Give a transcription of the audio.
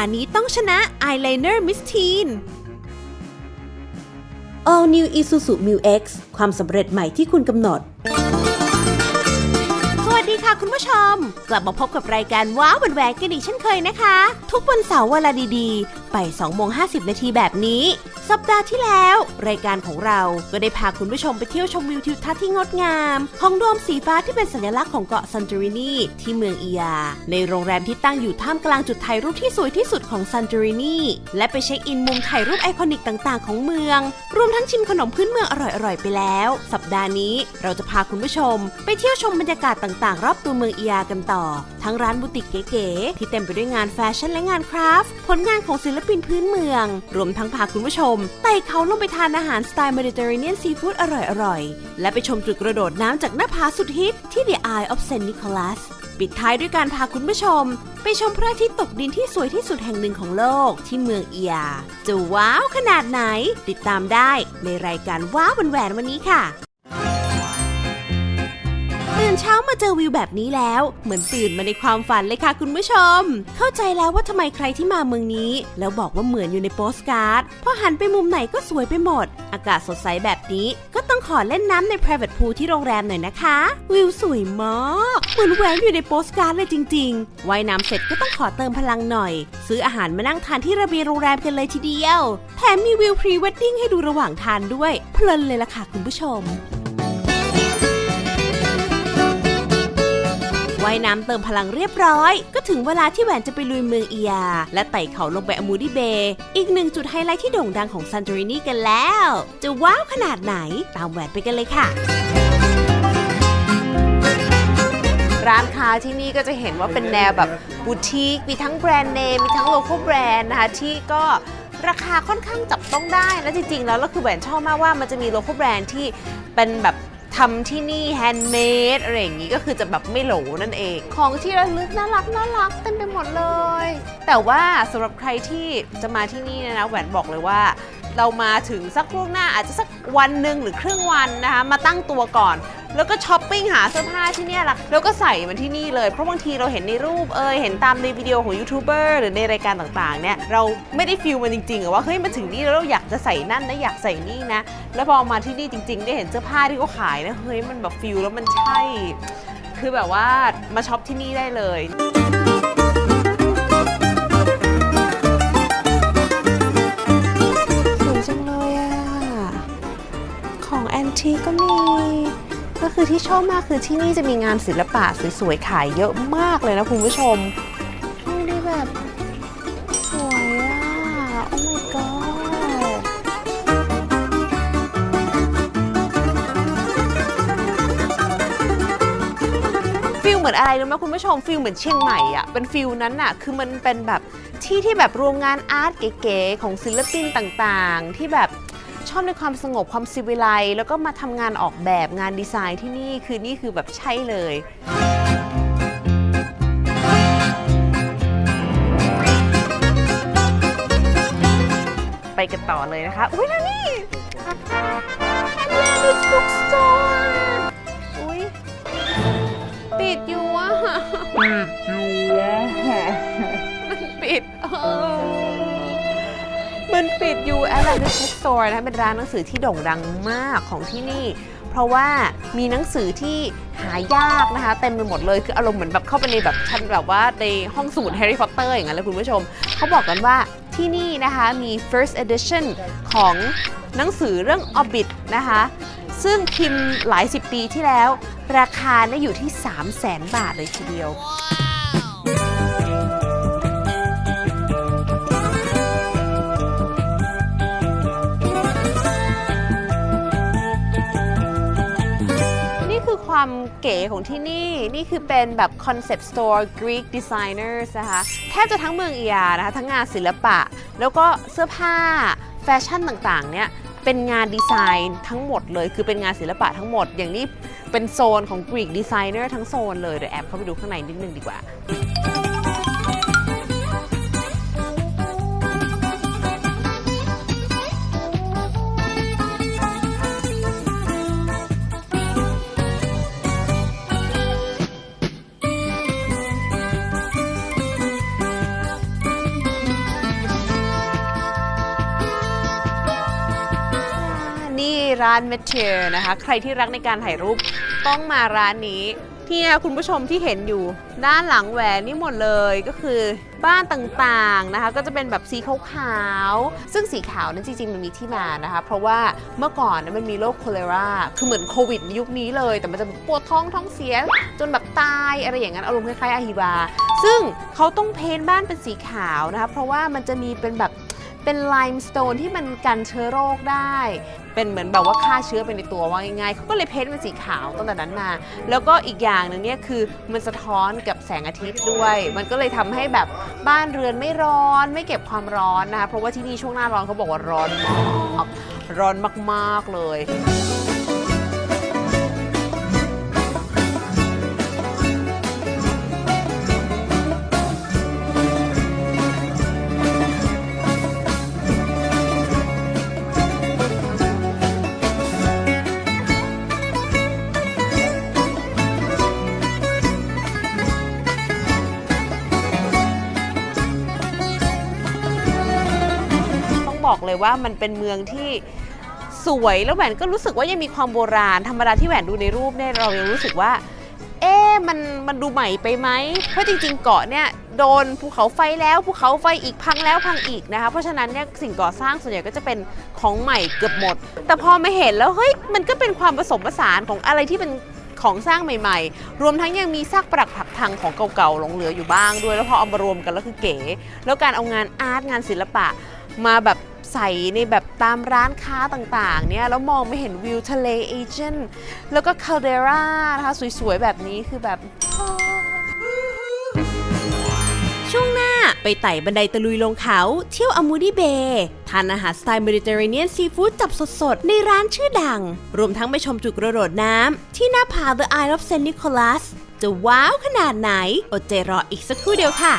านี้ต้องชนะ Eyeliner Miss Teen All New Isuzu Mu X ความสำเร็จใหม่ที่คุณกำหนด สวัสดีค่ะคุณผู้ชม กลับมาพบกับรายการว้าววันแหวกกันอีกเช่นเคยนะคะ ทุกวันเสาร์เวลาดีๆ ไป2โมง50 นาทีแบบนี้ สัปดาห์ที่แล้ว รายการของเราก็ได้พาคุณผู้ชมไปเที่ยวชมวิวทิวทัศน์ที่งดงาม ของโดมสีฟ้าที่เป็นสัญลักษณ์ของเกาะซันตอรินีที่เมืองอียา ในโรงแรมที่ตั้งอยู่ท่ามกลางจุดถ่ายรูปที่สวยที่สุดของซันตอรินีและไปเช็คอินมุมถ่ายรูปไอคอนิกต่างๆ ของเมือง รวมทั้งชิมขนมพื้นเมืองอร่อยๆไปแล้ว สัป ดาห์นี้เราจะพาคุณผู้ชม ไปเที่ยวชมบรรยากาศต่างๆ รอบตัวเมืองอียากันต่อ ทั้งร้านบุติกเก๋ๆที่เต็มไปด้วยงานแฟชั่นและงานคราฟต์ผลงานของศิลปินพื้นเมือง รวมทั้งพาคุณผู้ชมไต่เขาลงไปทานอาหารสไตล์เมดิเตอร์เรเนียนซีฟู้ดอร่อยๆ และไปชมจุดกระโดดน้ำจากหน้าผาสุดฮิตที่ The Eye of St. Nicholas ปิดท้ายด้วยการพาคุณผู้ชม ไปชมพระอาทิตย์ตกดินที่สวยที่สุดแห่งหนึ่งของโลกที่เมืองเอีย จะว้าวขนาดไหน ติดตามได้ในรายการว้าวันแหวนวันนี้ค่ะ นเช้ามาเจอวิวแบบนี้แล้ว เหมือนตื่นมาในความฝันเลยค่ะคุณผู้ชม เข้าใจแล้วว่าทำไมใครที่มาเมืองนี้ แล้วบอกว่าเหมือนอยู่ในโปสการ์ดพอหันไปมุมไหนก็สวยไปหมด อากาศสดใสแบบนี้ ก็ต้องขอเล่นน้ำใน private pool ที่โรงแรมหน่อยนะคะ วิวสวยมากเหมือนแหวนอยู่ในโปสการ์ดเลยจริง ๆว่ายน้ำเสร็จก็ต้องขอเติมพลังหน่อย ซื้ออาหารมานั่งทานที่ระเบียงโรงแรมกันเลยทีเดียวแถมมีวิวพรีเวดดิ้งให้ดูระหว่างทานด้วย เพลินเลยล่ะค่ะคุณผู้ชม ว่ายน้ำเติมพลังเรียบร้อย ก็ถึงเวลาที่แหวนจะไปลุยเมืองอียา และไต่เขาลงไปอมูดีเบย์อีกหนึ่งจุดไฮไลท์ที่โด่งดังของซันต r รินีกันแล้ว จะว้าวขนาดไหนตามแหวนไปกันเลยค่ะร้านค้าที่นี่ก็จะเห็นว่าเป็นแนวแบบบูติกมีทั้งแบรนด์เนม มีทั้งโล c a l แบรนด์นะคะ ที่ก็ราคาค่อนข้างจับต้องได้และจริง ๆ แล้วก็คือแหวนชอบมากว่ามันจะมีโล c a l แบรนด์ที่เป็นแบบ ทำที่นี่แฮนด์เมดอะไรอย่างนี้ก็คือจะแบบไม่โหลนั่นเอง ของที่ระลึกน่ารักน่ารักเต็มไปหมดเลย แต่ว่าสำหรับใครที่จะมาที่นี่นยนะแหวนบอกเลยว่า เรามาถึงสักล่วงหน้าอาจจะสักวันหนึ่งหรือครึ่งวันนะคะมาตั้งตัวก่อน แล้วก็ช้อปปิ้งหาเสื้อผ้าที่เนี่ยแหละแล้วก็ใส่มันที่นี่เลย เพราะบางทีเราเห็นในรูปเอยเห็นตามในวิดีโอของยูทูบเบอร์หรือในรายการต่างๆเนี่ยเราไม่ได้ฟิลมันจริงๆอะว่าเฮ้ยมาถึงนี่แล้วเราอยากจะใส่นั่นนะอยากใส่นี่นะ แล้วพอมาที่นี่จริง ๆ ได้เห็นเสื้อผ้าที่เขาขายนะเฮ้ยมันแบบฟิลแล้วมันใช่ คือแบบว่ามาช็อปที่นี่ได้เลยสวยจังเลยอะของแอนทีก็มี ก็คือที่ชอบมากคือที่นี่จะมีงานศิลปะสวยๆขายเยอะมากเลยนะคุณผู้ชมดูดิแบบสวยอะโอ้ my god ฟิลเหมือนอะไรรู้ไหมคุณผู้ชมฟิลเหมือนเชียงใหม่อะเป็นฟิลนั้นอะคือมันเป็นแบบที่ที่แบบรวมงานอาร์ตเก๋ๆของศิลปินต่างๆ ที่แบบ ชอบในความสงบความสิวิไลแล้วก็มาทำงานออกแบบงานดีไซน์ที่นี่คือนี่คือแบบใช่เลย ไปกันต่อเลยนะคะ อุ้ยแล้วนี่ อยู่ Atlantis Bookstore นะคะเป็นร้านหนังสือที่โด่งดังมากของที่นี่ เพราะว่ามีหนังสือที่หายากนะคะเต็มไปหมดเลยคืออารมณ์เหมือนแบบเข้าไปในแบบชั้นแบบว่าในห้องสมุดแฮร์รี่พอตเตอร์อย่างนั้นเลยคุณผู้ชม เขาบอกกันว่าที่นี่นะคะมี first edition ของหนังสือเรื่อง Orbit นะคะซึ่งพิมพ์หลายสิบปีที่แล้ว ราคาเนี่ยอยู่ที่ 3 0 0แสนบาทเลยทีเดียว ความความเก๋ของที่นี่ นี่คือเป็นแบบ concept store Greek designers นะคะแทบจะทั้งเมืองเอียนะคะทั้งงานศิลปะ แล้วก็เสื้อผ้าแฟชั่นต่างๆเนี่ยเป็นงานดีไซน์ทั้งหมดเลย คือเป็นงานศิลปะทั้งหมด อย่างนี้เป็นโซนของ Greek designer ทั้งโซนเลย เดี๋ยวแอบเข้าไปดูข้างในนิดนึงดีกว่า ร้าน m a t e r นะคะ ใครที่รักในการถ่ายรูปต้องมาร้านนี้เนี่ยคุณผู้ชมที่เห็นอยู่ด้านหลังแหวนนี่หมดเลยก็คือบ้านต่างๆนะคะ ก็จะเป็นแบบสีขาวๆซึ่งสีขาวนั้นจริงๆ มันมีที่มานะคะ เพราะว่าเมื่อก่อนนะมันมีโรคโคเลราคือเหมือนโควิดในยุคนี้เลย แต่มันจะปวดท้องท้องเสีย จนแบบตายอะไรอย่างนั้นอารมณ์คล้ายๆอาฮิบา ซึ่งเขาต้องเพ้นบ้านเป็นสีขาวนะคะ เพราะว่ามันจะมีเป็นแบบ เป็นไลม์สโตนที่มันกันเชื้อโรคได้ เป็นเหมือนแบบว่าฆ่าเชื้อไปในตัวว่าง่ายๆเขาก็เลยเพ้นเป็นสีขาวตั้งแต่นั้นมา แล้วก็อีกอย่างหนึ่งเนี่ยคือมันสะท้อนกับแสงอาทิตย์ด้วย มันก็เลยทำให้แบบบ้านเรือนไม่ร้อนไม่เก็บความร้อนนะคะเพราะว่าที่นี่ช่วงหน้าร้อนเขาบอกว่าร้อนมากร้อนมากๆเลย บอกเลยว่ามันเป็นเมืองที่สวยแล้วแหวนก็รู้สึกว่ายังมีความโบราณ ธรรมดาที่แหวนดูในรูปเนี่ยเรายังรู้สึกว่า เอ๊ะมันมันดูใหม่ไปไหมเพราะจริงๆเกาะเนี่ยโดนภูเขาไฟแล้วภูเขาไฟอีกพังแล้วพังอีกนะคะ เพราะฉะนั้นเนี่ยสิ่งก่อสร้างส่วนใหญ่ก็จะเป็นของใหม่เกือบหมด แต่พอมาเห็นแล้วเฮ้ยมันก็เป็นความผสมผสานของอะไรที่เป็นของสร้างใหม่ๆ รวมทั้งยังมีซากปรักผักพังของเก่าๆหลงเหลืออยู่บ้างด้วย แล้วพอเอามารวมกันแล้วคือเก๋ แล้วการเอางานอาร์ตงานศิลปะ มาแบบใส่ในแบบตามร้านค้าต่างๆเนี่ยแล้วมองไม่เห็นวิวทะเลเอเจนต์แล้วก็คาลเดรานะคะสวยๆ แบบนี้คือแบบ ช่วงหน้าไปไต่บันไดตะลุยลงเขา เที่ยวอมูดีเบย์ทานอาหารสไตล์เมดิเตอร์เรเนียนซีฟู้ดจับสดๆ ในร้านชื่อดัง รวมทั้งไปชมจุดกระโดดน้ำที่หน้าผา The Isle of St. Nicholas จะว้าวขนาดไหน อดใจรออีกสักครู่เดียวค่ะ